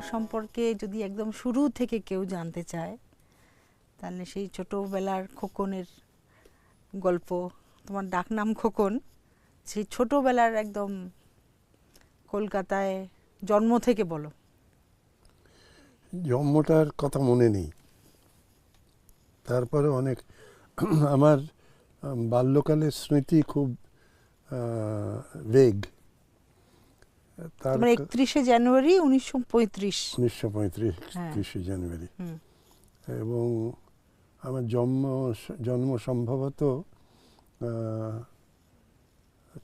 সম্পর্কে যদি একদম শুরু থেকে কেউ জানতে চায়, তাহলে সেই ছোটবেলার খোকনের গল্প, তোমার ডাকনাম খোকন, সেই ছোটবেলার একদম কলকাতায় জন্ম থেকে বলো। জন্মটার কথা মনে নেই। তারপরে অনেক, আমার বাল্যকালের স্মৃতি খুব বেগ তোমার একত্রিশে জানুয়ারি উনিশশো পঁয়ত্রিশ। উনিশশো পঁয়ত্রিশ হ্যাঁ। একত্রিশে জানুয়ারি। এবং আমার জন্ম জন্ম সম্ভবত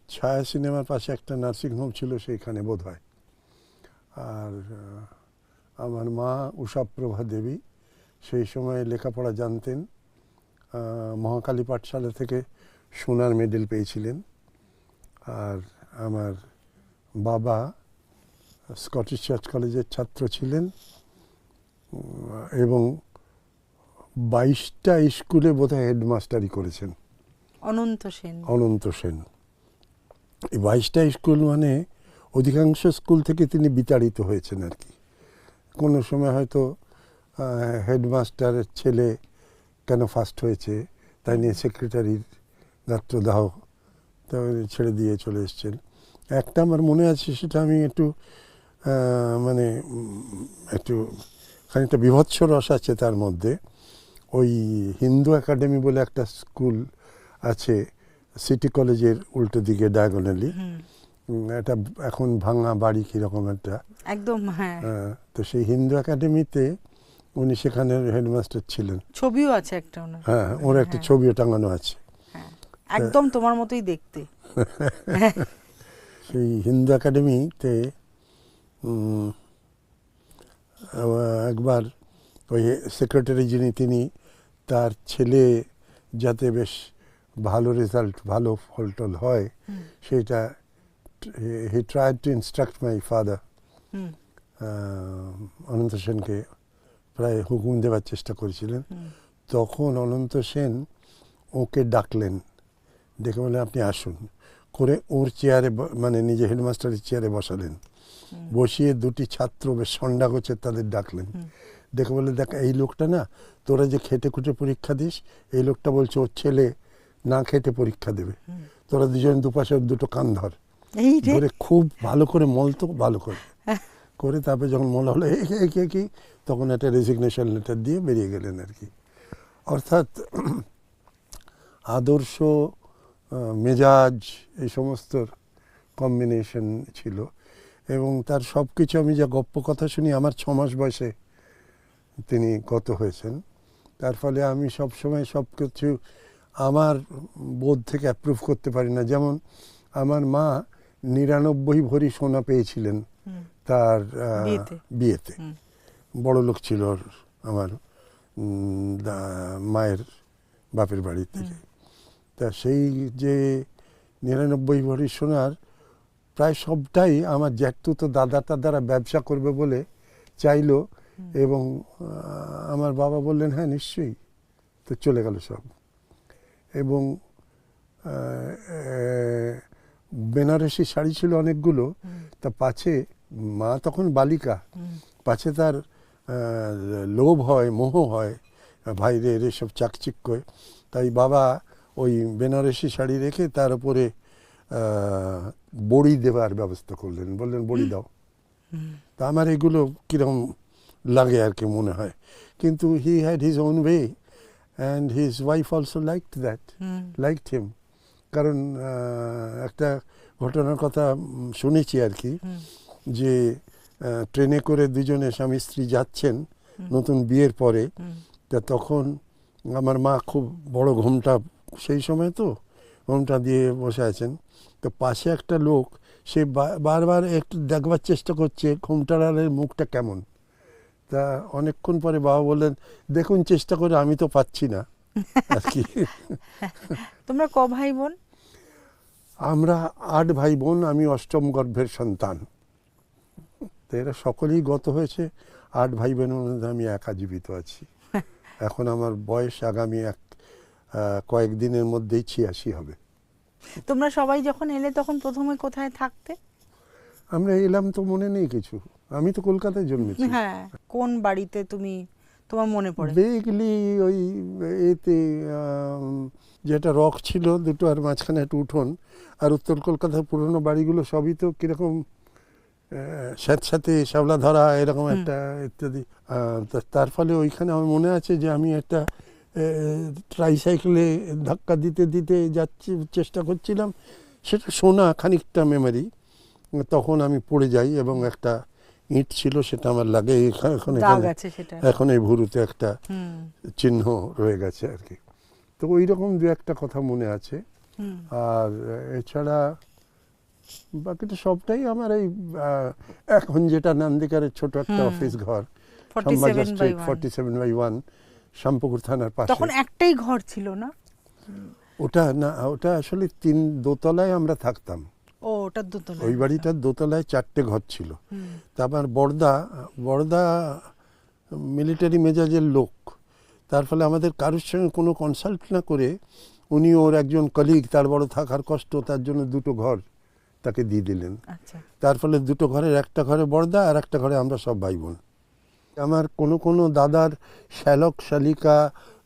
ছায়া সিনেমার পাশে একটা নার্সিংহোম ছিল সেইখানে বোধ হয় আর আমার মা উষাপ্রভা দেবী সেই সময় লেখাপড়া জানতেন। মহাকালী পাঠশালা থেকে সোনার মেডেল পেয়েছিলেন। আর আমার বাবা স্কটিশ চার্চ কলেজের ছাত্র ছিলেন এবং বাইশটা স্কুলে বোধহয় হেডমাস্টারি করেছেন। অনন্ত সেন। অনন্ত সেন। এই বাইশটা স্কুল মানে অধিকাংশ স্কুল থেকে তিনি বিতাড়িত হয়েছেন আর কি। কোনো সময় হয়তো হেডমাস্টারের ছেলে কেন ফার্স্ট হয়েছে তাই নিয়ে সেক্রেটারির গাত্রদাহ তা ছেড়ে দিয়ে চলে এসছেন। একটা আমার মনে আছে সেটা আমি একটু মানে একটু খানিকটা বিভৎস রস আছে তার মধ্যে। ওই হিন্দু একাডেমি বলে একটা স্কুল আছে সিটি কলেজের উল্টো দিকে ডায়াগোনালি। এটা এখন ভাঙা বাড়ি কীরকম একটা। একদম হ্যাঁ। তো সেই হিন্দু একাডেমিতে উনি সেখানে হেডমাস্টার ছিলেন। ছবিও আছে একটা ওনার। হ্যাঁ ওর একটা হ্যাঁ। ছবিও টাঙানো আছে। হ্যাঁ। একদম তোমার মতোই দেখতে। সেই হিন্দু একাডেমিতে একবার ওই সেক্রেটারি যিনি তিনি তার ছেলে যাতে বেশ ভালো রেজাল্ট ভালো ফল টল হয় সেটা he tried to instruct my father Ananta সেনকে প্রায় হুকুম দেওয়ার চেষ্টা করেছিলেন। তখন অনন্ত সেন ওকে ডাকলেন। ডেকে বলে আপনি আসুন। করে ওর চেয়ারে মানে নিজে হেডমাস্টারের চেয়ারে বসালেন। বসিয়ে দুটি ছাত্র বেশ সন্ডা গোছের তাদের ডাকলেন। দেখে বলে দেখ এই লোকটা না তোরা যে খেটে খুঁটে পরীক্ষা দিস এই লোকটা বলছে ওর ছেলে না খেটে পরীক্ষা দেবে। তোরা দুজন দুপাশে ওর দুটো কান ধর। ধরে খুব ভালো করে মলতো ভালো করে। করে তারপরে যখন মল হলো এই কি, তখন একটা রেজিগনেশন লেটার দিয়ে বেরিয়ে গেলেন আর কি। অর্থাৎ আদর্শ মেজাজ এই সমস্ত কম্বিনেশন ছিল। এবং তার সব কিছু আমি যা গপ্প কথা শুনি আমার ছ মাস বয়সে তিনি গত হয়েছেন। তার ফলে আমি সব সময় সব কিছু আমার বোধ থেকে অ্যাপ্রুভ করতে পারি না। যেমন আমার মা নিরানব্বই ভরি সোনা পেয়েছিলেন তার বিয়েতে। বড় লোক ছিল আমার মায়ের বাপের বাড়ি থেকে তা সেই যে নিরানব্বই ভরি সোনার প্রায় সবটাই আমার জ্যাঠতুতো দাদা তাদারা ব্যবসা করবে বলে চাইলো এবং আমার বাবা বললেন হ্যাঁ নিশ্চয়ই। তো চলে গেল সব। এবং বেনারসি শাড়ি ছিল অনেকগুলো। তা পাছে মা তখন বালিকা। পাছে তার লোভ হয় মোহ হয় ভাইদের এসব চাকচিক্যয় তাই বাবা ওই বেনারসি শাড়ি রেখে তার উপরে বড়ি দেওয়ার ব্যবস্থা করলেন। বললেন বড়ি দাও। তা আমার এগুলো কীরকম লাগে আর কি মনে হয়। কিন্তু he had his own way and his wife also like that hmm, liked him কারণ একটা ঘটনার কথা শুনেছি আর কি যে ট্রেনে করে দুজনে স্বামী স্ত্রী যাচ্ছেন নতুন বিয়ের পরে। তা তখন আমার মা খুব বড় ঘোমটা সেই সময় তো ঘোমটা দিয়ে বসে আছেন। তো পাশে একটা লোক সে বারবার একটু দেখবার চেষ্টা করছে ঘোমটারের মুখটা কেমন। তা অনেকক্ষণ পরে বাবা বললেন দেখুন চেষ্টা করে আমি তো পাচ্ছি না। আর কি। তোমরা ক ভাই বোন আমরা আট ভাই বোন আমি অষ্টম গর্ভের সন্তান। তো এরা সকলেই গত হয়েছে আট ভাই বোনের মধ্যে আমি একা জীবিত আছি। এখন আমার বয়স আগামী এক কয়েকদিনের মধ্যেই ছিয়াশি হবে। তোমরা সবাই যখন এলে তখন প্রথমে কোথায় থাকতে? আমরা এলাম তো মনে নেই কিছু। আমি তো কলকাতায় জন্মেছি। হ্যাঁ কোন বাড়িতে তুমি তোমার মনে পড়ে? বেগলি ওই এতে যেটা রক ছিল দুটো আর মাঝখানে একটা উঠোন আর উত্তর কলকাতার পুরনো বাড়িগুলো সবই তো কীরকম স্যাঁতস্যাঁতে শ্যাওলা ধরা এরকম একটা ইত্যাদি। তার ফলে ওইখানে আমার মনে আছে যে আমি একটা ট্রাইসাইকেলে ধাক্কা দিতে দিতে যাচ্ছি চেষ্টা করছিলাম। সেটা শোনা খানিকটা মেমোরি তখন আমি পড়ে যাই এবং একটা ইট ছিল সেটা আমার লাগে। এখন এখানে এখন এই ভুরুতে একটা চিহ্ন রয়ে গেছে আর কি। তো ওই রকম দু একটা কথা মনে আছে। আর এছাড়া বাকিটা সবটাই আমার এই এখন যেটা নান্দিকারের ছোট একটা অফিস ঘর। By street forty seven by one Shyampukur থানার পাশে। তখন একটাই ঘর ছিল না? ওটা না ওটা আসলে তিন দোতলায় আমরা থাকতাম। ও ওটা দুতলা ওই বাড়িটার দোতলায় চারটে ঘর ছিল। তারপর বর্দা বর্দা মিলিটারি মেজাজের লোক। তার ফলে আমাদের কারোর সঙ্গে কোনো কনসাল্ট না করে উনি ওর একজন কলিগ তার বড় থাকার কষ্ট তার জন্য দুটো ঘর তাকে দিয়ে দিলেন। আচ্ছা। তার ফলে দুটো ঘরের একটা ঘরে বর্দা আর একটা ঘরে আমরা সব ভাই বোন। আমার কোনো কোনো দাদার শ্যালক শালিকা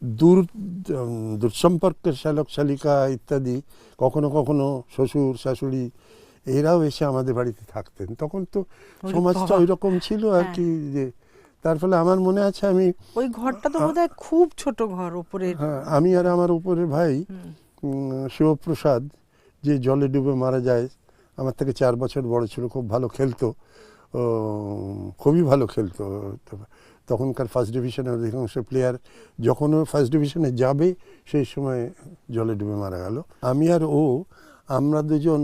দূর উম, দূরসম্পর্কের শ্যালক শালিকা ইত্যাদি কখনো কখনো শ্বশুর শাশুড়ি এরাও এসে আমাদের বাড়িতে থাকতেন। তখন তো সমাজটা ওই রকম ছিল আর হ্যাঁ। কি যে তার ফলে আমার মনে আছে আমি ওই ঘরটা তো বোধহয় খুব ছোট ঘর ওপরের। হ্যাঁ, আমি আর আমার উপরের ভাই শিবপ্রসাদ যে জলে ডুবে মারা যায় আমার থেকে চার বছর বড় ছিল খুব ভালো খেলতো। খুবই ভালো খেলতো। তখনকার ফার্স্ট ডিভিশনের অধিকাংশ প্লেয়ার যখন ও ফার্স্ট ডিভিশনে যাবে সেই সময় জলে ডুবে মারা গেল। আমি আর ও আমরা দুজন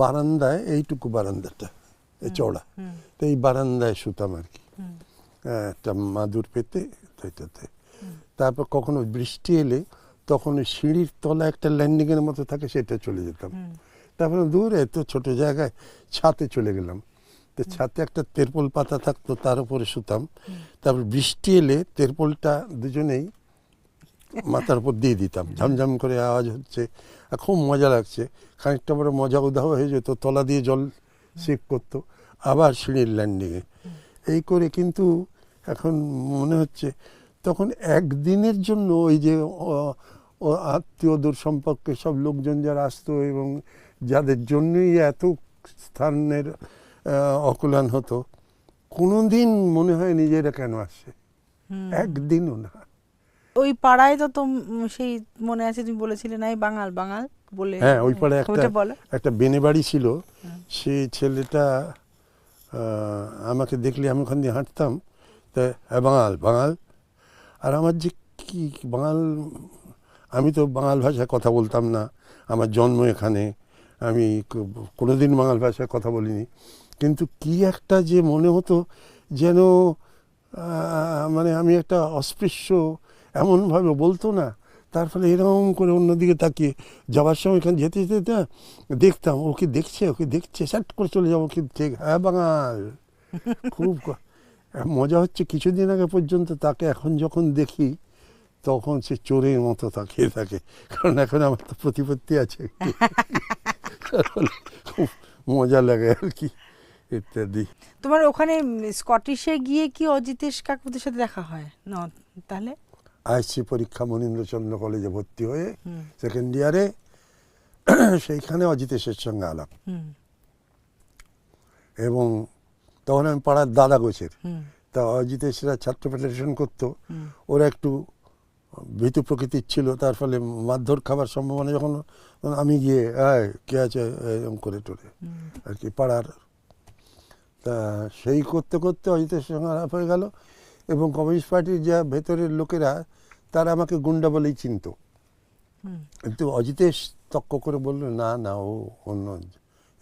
বারান্দায় এইটুকু বারান্দাটা এই চড়া তো এই বারান্দায় শুতাম আর কি। একটা মাদুর পেতে তাইটাতে তারপর কখনো বৃষ্টি এলে তখন ওই সিঁড়ির তলা একটা ল্যান্ডিংয়ের মতো থাকে সেটা চলে যেতাম। তারপরে দূরে এত ছোট জায়গায় ছাতে চলে গেলাম। তো ছাতে একটা তেরপল পাতা থাকতো, তার উপরে শুতাম তারপর বৃষ্টি এলে তেরপলটা দুজনেই মাথার উপর দিয়ে দিতাম। ঝমঝম করে আওয়াজ হচ্ছে, আর খুব মজা লাগছে। খানিকটা বড় মজা উধাও হয়ে যেত, তলা দিয়ে জল সিপ করতো, আবার সিঁড়ির ল্যান্ডিংয়ে এই করে কিন্তু এখন মনে হচ্ছে, তখন একদিনের জন্য ওই যে আত্মীয় দূর সম্পর্কে সব লোকজন যারা আসতো এবং যাদের জন্যই এত স্থানের অকুলান হতো। কোনো দিন মনে হয় নিজেরা কেন আসছে। একদিনও না। ওই পাড়ায় তো তোম সেই মনে আছে তুমি বলেছিলে নাই বাঙাল বাঙাল বলে। হ্যাঁ, ওই পাড়ায় একটা- একটা বেনে বাড়ি ছিল। সেই ছেলেটা আমাকে দেখলে আমি ওখান দিয়ে হাঁটতাম। তা হ্যাঁ বাঙাল বাঙাল। আর আমার যে কি বাঙাল আমি তো বাঙাল ভাষায় কথা বলতাম না। আমার জন্ম এখানে। আমি কোনোদিন বাঙাল ভাষায় কথা বলিনি। কিন্তু কি একটা যে মনে হতো যেন মানে আমি একটা অস্পৃশ্য এমনভাবে বলতো না তার ফলে এরকম করে অন্যদিকে তাকিয়ে যাওয়ার সময় এখানে যেতে যেতে দেখতাম ওকে দেখছে ওকে দেখছে স্যাট করে চলে যাব কি ঠিক হ্যাঁ বাঙাল। খুব মজা হচ্ছে কিছুদিন আগে পর্যন্ত তাকে এখন যখন দেখি তখন সে চোরের মতো তাকিয়ে থাকে কারণ এখন আমার তো প্রতিপত্তি আছে। খুব মজা লাগে আর কি। ইত্যাদি। তোমার ওখানে স্কটিশে গিয়ে কি অজিতেশ কাকুদের সাথে দেখা হয়? না তাহলে? আইসি পরীক্ষা মনীন্দ্রচন্দ্র কলেজে ভর্তি হয়ে সেকেন্ড ইয়ারে সেইখানে অজিতেশের সঙ্গে আলাপ। এবং তখন আমি পাড়ার দাদা গোছের। তা অজিতেশরা ছাত্র ফেডারেশন করতো। ওরা একটু ভীতু প্রকৃতির ছিল তার ফলে মারধর খাবার সম্ভাবনা যখন আমি গিয়ে আয় কে আছে? এরকম করে টোরে আর কি পাড়ার তা সেই করতে করতে অজিতের সঙ্গে আলাপ হয়ে গেল এবং কমিউনিস্ট পার্টির যা ভেতরের লোকেরা তারা আমাকে গুন্ডা বলেই চিনত। কিন্তু অজিতেশ তক্ক করে বলল না না ও অন্য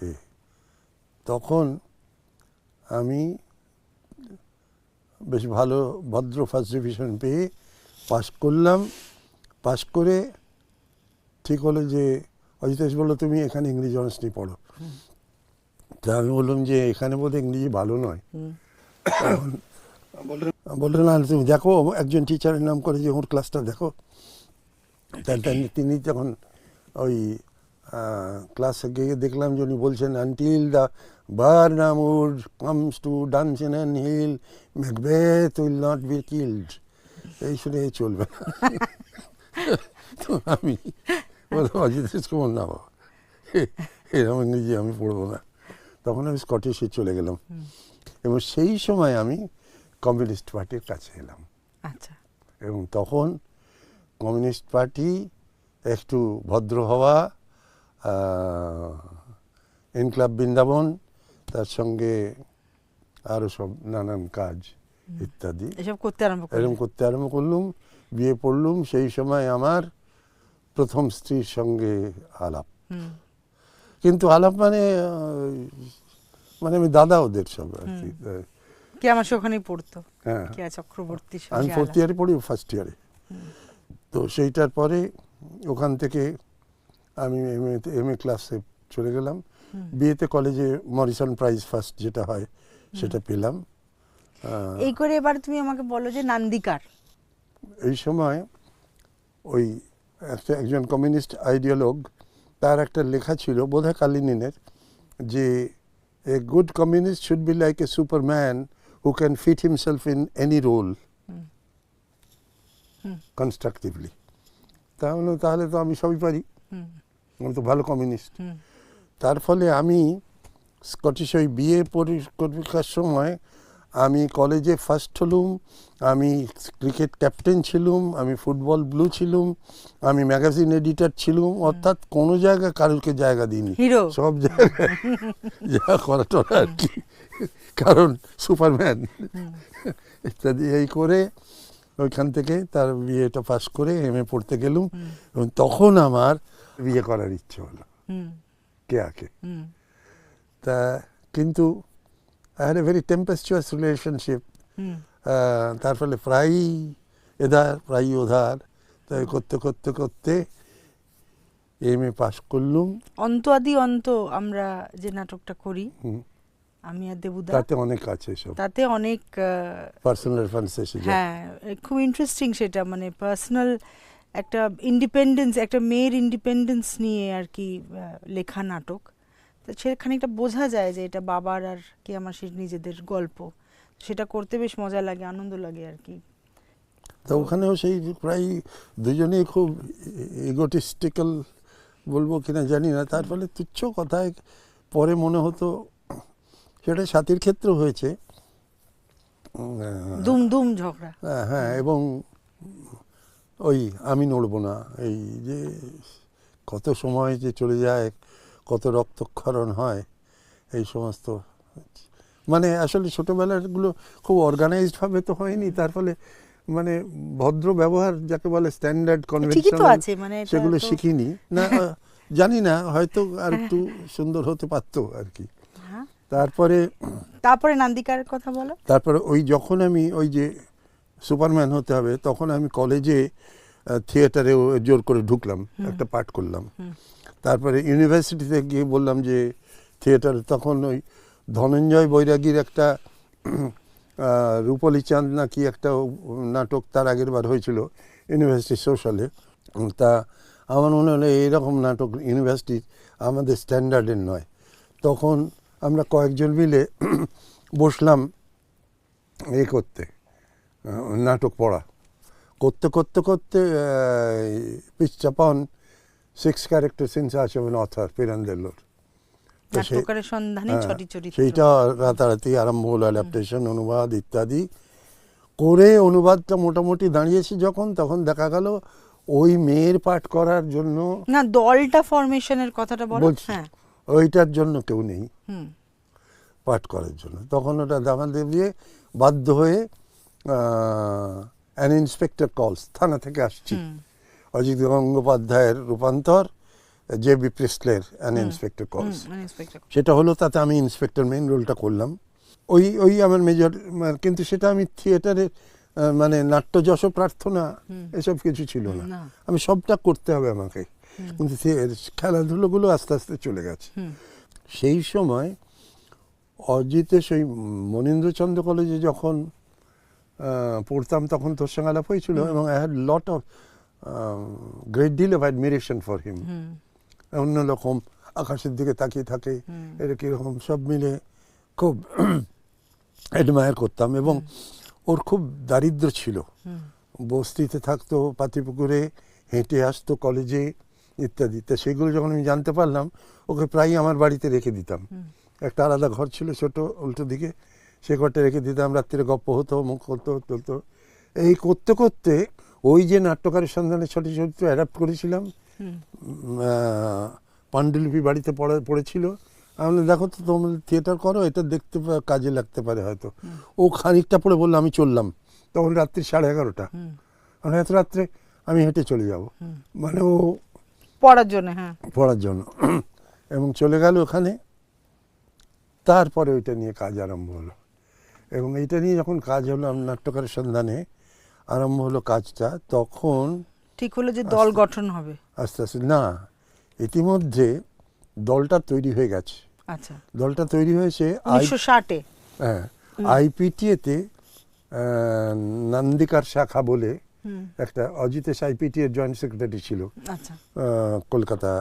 এ। তখন আমি বেশ ভালো ভদ্র ফার্স্ট ডিভিশন পেয়ে পাস করলাম। পাস করে ঠিক হলো যে অজিতেশ বলল তুমি এখানে ইংরেজি অনার্স নিয়ে পড়ো। তা আমি বললাম যে এখানে বোধহয় ইংরেজি ভালো নয়। বললেন বললেন না তুমি দেখো একজন টিচারের নাম করে যে ওর ক্লাসটা দেখো। তাই তিনি যখন ওই ক্লাসে গিয়ে দেখলাম যে উনি বলছেন until the Birnam wood comes to Dunsinane and hill Macbeth will not be killed এই শুনে চলবে। না তো আমি অজিত কুমার না বাবা। এরকম ইংরেজি আমি পড়ব না। তখন আমি স্কটিশে চলে গেলাম। এবং সেই সময় আমি কমিউনিস্ট পার্টির কাছে এলাম। আচ্ছা। এবং তখন কমিউনিস্ট পার্টি একটু ভদ্র হওয়া ইনক্লাব বৃন্দাবন তার সঙ্গে আরও সব নানান কাজ ইত্যাদি। এসব করতে আরম্ভ এরকম করতে আরম্ভ করলুম বিয়ে পড়লুম সেই সময় আমার প্রথম স্ত্রীর সঙ্গে আলাপ। কিন্তু আলাপ মানে মানে আমি দাদা ওদের সব আর কি কে আমার ওখানেই পড়তো? হ্যাঁ। কে চক্রবর্তী আমি ফোর্থ ইয়ারে পড়ি ফার্স্ট ইয়ারে তো সেইটার পরে ওখান থেকে আমি এম এ এম এ ক্লাসে চলে গেলাম। বিয়েতে কলেজে মরিসন প্রাইজ ফার্স্ট যেটা হয় সেটা পেলাম। এই করে এবার তুমি আমাকে বলো যে নান্দিকার। এই সময় ওই একটা একজন কমিউনিস্ট আইডিয়ালগ তার একটা লেখা ছিল, বোধহয় কালিনিনের, যে a good communist should be like a superman who can fit himself in any role constructively তাহলে তাহলে তো আমি সবই পারি। আমি তো ভালো কমিউনিস্ট তার ফলে আমি স্কটিশ ওই বিয়ে পরীক্ষার সময় আমি কলেজে ফার্স্ট হলুম আমি ক্রিকেট ক্যাপ্টেন ছিলুম আমি ফুটবল ব্লু ছিলুম আমি ম্যাগাজিন এডিটর ছিলুম অর্থাৎ কোনো জায়গায় কারোকে জায়গা দিইনি। সব জায়গায় যা করা টরা আর কি। কারণ সুপারম্যান। ইত্যাদি এই করে ওইখান থেকে তার বিয়েটা পাস করে এম এ পড়তে গেলুম। এবং তখন আমার বিয়ে করার ইচ্ছে হলো। কে আকে? তা কিন্তু had a very tempestuous relationship hmm, তার ফলে প্রায়ই এধার প্রায়ই ওধার তাই করতে করতে করতে এম এ পাস করলুম অন্ত আদি অন্ত আমরা যে নাটকটা করি আমি আর দেবুদা তাতে অনেক আছে সব তাতে অনেক পার্সোনাল রেফারেন্স এসে হ্যাঁ খুব ইন্টারেস্টিং সেটা মানে পার্সোনাল একটা ইন্ডিপেন্ডেন্স একটা মেয়ের ইন্ডিপেন্ডেন্স নিয়ে আর কি লেখা নাটক সেখানে একটা বোঝা যায় যে এটা বাবার আর কি আমার সেই নিজেদের গল্প। সেটা করতে বেশ মজা লাগে আনন্দ লাগে আর কি। তো ওখানেও সেই প্রায় দুজনেই খুব ইগোটিস্টিক্যাল বলব কিনা জানি না। তার ফলে তুচ্ছ কথায় পরে মনে হতো সেটা সাথীর ক্ষেত্রে হয়েছে। উম, আহ, দুম দুম ঝগড়া। হ্যাঁ, হ্যাঁ এবং ওই আমি নড়বো না এই যে কত সময় যে চলে যায় কত রক্তক্ষরণ হয় এই সমস্ত। মানে আসলে ছোটোবেলারগুলো খুব অর্গানাইজডভাবে তো হয়নি তার ফলে মানে ভদ্র ব্যবহার যাকে বলে স্ট্যান্ডার্ড মানে সেগুলো শিখিনি। না জানি না হয়তো আর একটু সুন্দর হতে পারতো আর কি। হ্যাঁ। তারপরে তারপরে নান্দিকার কথা বলো। তারপরে ওই যখন আমি ওই যে সুপারম্যান হতে হবে তখন আমি কলেজে থিয়েটারে জোর করে ঢুকলাম একটা পাঠ করলাম। তারপরে ইউনিভার্সিটিতে গিয়ে বললাম যে থিয়েটারে তখন ওই ধনঞ্জয় বৈরাগীর একটা রূপলি চাঁদ না কি একটা নাটক তার আগের বার হয়েছিল ইউনিভার্সিটি সোশ্যালে তা আমার মনে হলো এইরকম নাটক ইউনিভার্সিটি আমাদের স্ট্যান্ডার্ডের নয়। তখন আমরা কয়েকজন মিলে বসলাম এ করতে নাটক পড়া। করতে করতে করতে পিচাপন সিক্স ক্যারেক্টার সিন্স আছে অথর হ্যাঁ, ছটি চরিত্র সেইটা রাতারাতি আরম্ভ হলো অ্যাডাপ্টেশন অনুবাদ ইত্যাদি। করে অনুবাদটা মোটামুটি দাঁড়িয়েছি যখন তখন দেখা গেল ওই মেয়ের পাঠ করার জন্য না দলটা ফরমেশনের কথাটা বলো বলছি হ্যাঁ। ওইটার জন্য কেউ নেই পাঠ করার জন্য। তখন ওটা দামাদেব দিয়ে বাধ্য হয়ে অ্যান ইন্সপেক্টর কলস থানা থেকে আসছি। অজিত গঙ্গোপাধ্যায়ের রূপান্তর জে বি প্রিসলের অ্যান ইন্সপেক্টর কলস সেটা হলো তাতে আমি ইন্সপেক্টর মেইন রোলটা করলাম। ওই ওই আমার মেজর কিন্তু সেটা আমি থিয়েটারে মানে নাট্যযশ প্রার্থনা এসব কিছু ছিল না। আমি সবটা করতে হবে আমাকে। কিন্তু খেলাধুলোগুলো আস্তে আস্তে চলে গেছে। সেই সময় অজিতে সেই মনীন্দ্রচন্দ্র কলেজে যখন পড়তাম তখন তোর সঙ্গে আলাপ হয়েছিল এবং I had lot of great deal of admiration for him. Hmm অন্যরকম আকাশের দিকে তাকিয়ে থাকে। এটা কীরকম সব মিলে খুব অ্যাডমায়ার করতাম এবং ওর খুব দারিদ্র ছিল। বস্তিতে থাকতো পাতিপুকুরে হেঁটে আসতো কলেজে ইত্যাদি। তা সেগুলো যখন আমি জানতে পারলাম ওকে প্রায়ই আমার বাড়িতে রেখে দিতাম। একটা আলাদা ঘর ছিল ছোট উল্টো দিকে সে ঘরটা রেখে দিতাম। রাত্রিরে গপ্প হতো মুখ হতো চলতো এই করতে করতে ওই যে নাট্যকারের সন্ধানে ছোট চরিত্র অ্যাডাপ্ট করেছিলাম। পাণ্ডুলিপি বাড়িতে পড়ে পড়েছিল। আমি দেখো তো তোমরা থিয়েটার করো এটা দেখতে কাজে লাগতে পারে হয়তো। ও খানিকটা পড়ে বলল আমি চললাম। তখন রাত্রি সাড়ে এগারোটা। মানে এত রাত্রে আমি হেঁটে চলে যাব। মানে ও পড়ার জন্য হ্যাঁ। পড়ার জন্য। এবং চলে গেল ওখানে। তারপরে ওইটা নিয়ে কাজ আরম্ভ হলো। এবং এইটা নিয়ে যখন কাজ হলো আমার নাট্যকারের সন্ধানে আরম্ভ হলো কাজটা তখন ঠিক হলো যে দল গঠন হবে। আস্তে আস্তে না ইতিমধ্যে দলটা তৈরি হয়ে গেছে। আচ্ছা। দলটা তৈরি হয়েছে উনিশশো ষাটে। হ্যাঁ আইপিটিএতে নান্দিকার শাখা বলে একটা অজিতেশ আইপিটি এর জয়েন্ট সেক্রেটারি ছিল আচ্ছা। কলকাতা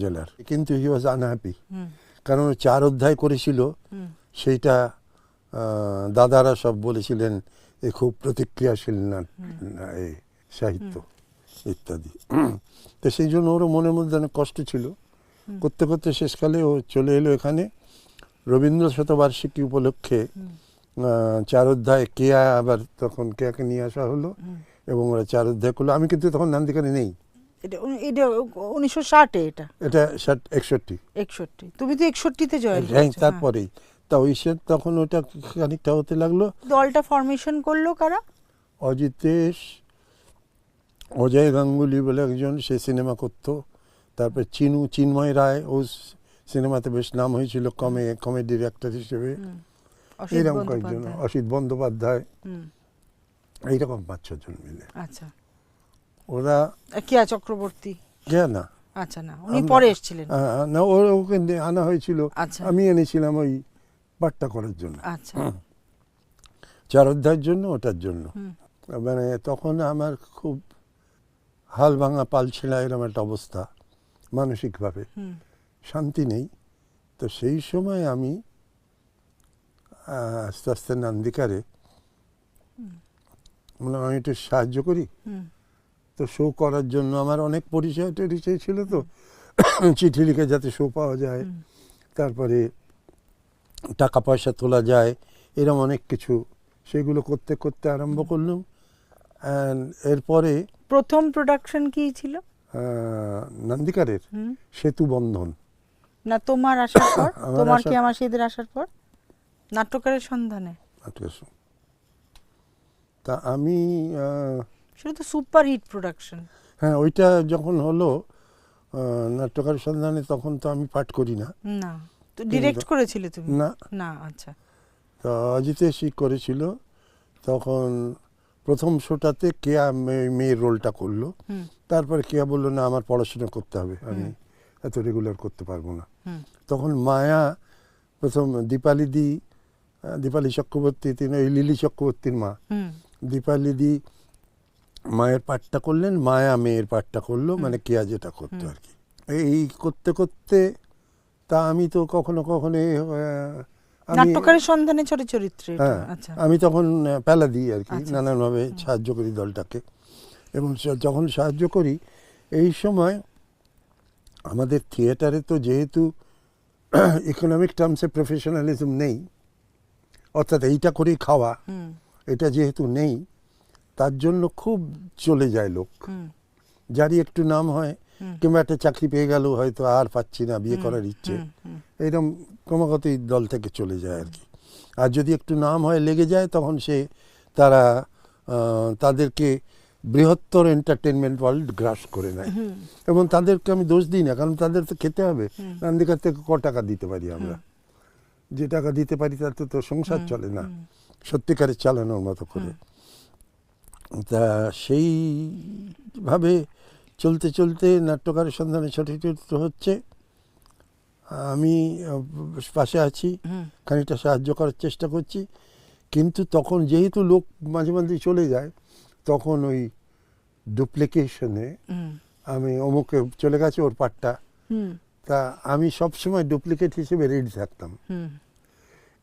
জেলার। কিন্তু হি ওয়াজ আনহ্যাপি কারণ চার অধ্যায় করেছিল সেইটা দাদারা সব বলেছিলেন এ খুব প্রতিক্রিয়াশীল না এই সাহিত্য ইত্যাদি। তো সেই জন্য ওরও মনের মধ্যে অনেক কষ্ট ছিল। করতে করতে শেষকালে ও চলে এলো এখানে রবীন্দ্র শতবার্ষিকী উপলক্ষে। চার অধ্যায় কেয়া আবার তখন কেয়াকে নিয়ে আসা হলো এবং ওরা চার অধ্যায় করল। আমি কিন্তু তখন নান্দিকানে নেই। এটা উনিশশো ষাটে এটা। এটা ষাট একষট্টি। একষট্টি। তুমি তো একষট্টিতে জয়েন হ্যাঁ। তারপরেই। তা ওই সে তখন ওটা খানিকটা হতে লাগল। দলটা ফরমেশন করল কারা? অজিতেশ অজয় গাঙ্গুলি বলে একজন সে সিনেমা করতো। তারপর চিনু চিন্ময় রায় ও সিনেমাতে বেশ নাম হয়েছিল কমে কমেডির অ্যাক্টর হিসেবে। এইরকম কয়েকজন অসিত বন্দ্যোপাধ্যায়। এইরকম পাঁচ ছজন মিলে। আচ্ছা। ওরা কিয়া চক্রবর্তী? কে না। আচ্ছা না উনি পরে এসেছিলেন। না ওকে আনা হয়েছিল। আচ্ছা। আমি এনেছিলাম ওই পাঠটা করার জন্য। আচ্ছা। চার অধ্যায়ের জন্য ওটার জন্য। মানে তখন আমার খুব হাল ভাঙা পাল ছেঁড়া এরকম একটা অবস্থা মানসিকভাবে। শান্তি নেই। তো সেই সময় আমি আস্তে আস্তে নান্দিকারে বললাম আমি একটু সাহায্য করি? তো শো করার জন্য আমার অনেক পরিচয় টরিচয় ছিল তো। চিঠি লিখে যাতে শো পাওয়া যায়। তারপরে টাকা পয়সা তোলা যায় এরকম অনেক কিছু। সেগুলো করতে করতে আরম্ভ করলাম। And এরপরে প্রথম প্রোডাকশন কি ছিল? নান্দিকারের সেতু বন্ধন। না তোমার আসার পর? তোমার কি আমার সেদের আসার পর? নাট্যকারের সন্ধানে। তা আমি সেটা তো সুপার হিট প্রোডাকশন হ্যাঁ ওইটা যখন হলো আহ, নাট্যকার সন্ধানে তখন তো আমি পাঠ করি না। না। তো ডিরেক্ট করেছিলে তুমি? না। না আচ্ছা। তো অজিতেশই করেছিল। তখন প্রথম শোটাতে কেয়া মেয়ের রোলটা করল। তারপরে কেয়া বলল না আমার পড়াশোনা করতে হবে। আমি এত রেগুলার করতে পারব না। তখন মায়া প্রথম দীপালি দি দীপালি চক্রবর্তী তিনি ওই লিলি চক্রবর্তীর মা। হুম। দীপালি দি মায়ের পাঠটা করলেন মায়া মেয়ের পাঠটা করল মানে কেয়া যেটা করতো আর কি। এই করতে করতে তা আমি তো কখনো কখনো নাট্যকারের সন্ধানে ছোট চরিত্রে হ্যাঁ আচ্ছা। আমি তখন পেলা দিই আর কি আচ্ছা, নানানভাবে সাহায্য করি দলটাকে। এবং যখন সাহায্য করি এই সময় আমাদের থিয়েটারে তো যেহেতু ইকোনমিক টার্মসে প্রফেশনালিজম নেই অর্থাৎ এইটা করেই খাওয়া এটা যেহেতু নেই তার জন্য খুব চলে যায় লোক। যারই একটু নাম হয়। কিংবা একটা চাকরি পেয়ে গেল হয়তো আর পাচ্ছি না বিয়ে করার ইচ্ছে। এইরকম ক্রমাগতই দল থেকে চলে যায় আর কি। আর যদি একটু নাম হয় লেগে যায় তখন সে তারা তাদেরকে বৃহত্তর এন্টারটেনমেন্ট ওয়ার্ল্ড গ্রাস করে নেয়। এবং তাদেরকে আমি দোষ দিই না কারণ তাদের তো খেতে হবে। হুম। নান্দিকার থেকে ক টাকা দিতে পারি আমরা? যে টাকা দিতে পারি তাতে তো সংসার চলে না। সত্যিকারের চালানোর মতো করে। তা সেইভাবে চলতে চলতে নাট্যকারের সন্ধানে ছোট ছোট হচ্ছে। আমি পাশে আছি। খানিকটা সাহায্য করার চেষ্টা করছি। কিন্তু তখন যেহেতু লোক মাঝে মাঝে চলে যায় তখন ওই ডুপ্লিকেশনে আমি অমুকে চলে গেছে ওর পাটটা। তা আমি সবসময় ডুপ্লিকেট হিসেবে রেডি থাকতাম।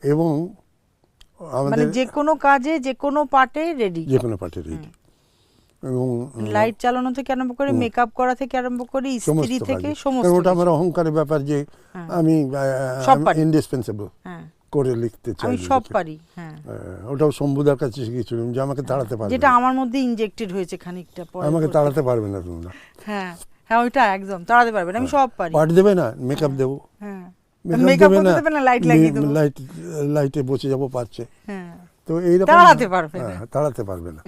এবং মানে আমাদের যে কোনো কাজে যে কোনো পার্টে রেডি যে কোনো পার্টি রেডি এবং লাইট চালানো থেকে আরম্ভ করে মেকআপ করা থেকে আরম্ভ করে ইস্ত্রি থেকে সমস্ত ওটা আমার অহংকারের ব্যাপার যে হ্যাঁ। আমি ইন্ডিসপেন্সেবল হ্যাঁ। করে লিখতে চাই আমি সব পারি হ্যাঁ। ওটাও শম্ভুদার কাছে শিখেছিলাম যে আমাকে তাড়াতে পারবে যেটা আমার মধ্যে ইনজেক্টেড হয়েছে খানিকটা পরে। আমাকে তাড়াতে পারবে না তোমরা। হ্যাঁ হ্যাঁ ওইটা একদম তাড়াতে পারবেন আমি সব পারি। দেবে না? মেকআপ দেবো? হ্যাঁ। মেকআপ দেবে না? লাইট লাগিয়ে দেবো। লাইট লাইটে বসে যাব পারছে হ্যাঁ। তো এইরকম তাড়াতে পারবে না। হ্যাঁ, তাড়াতে পারবে না।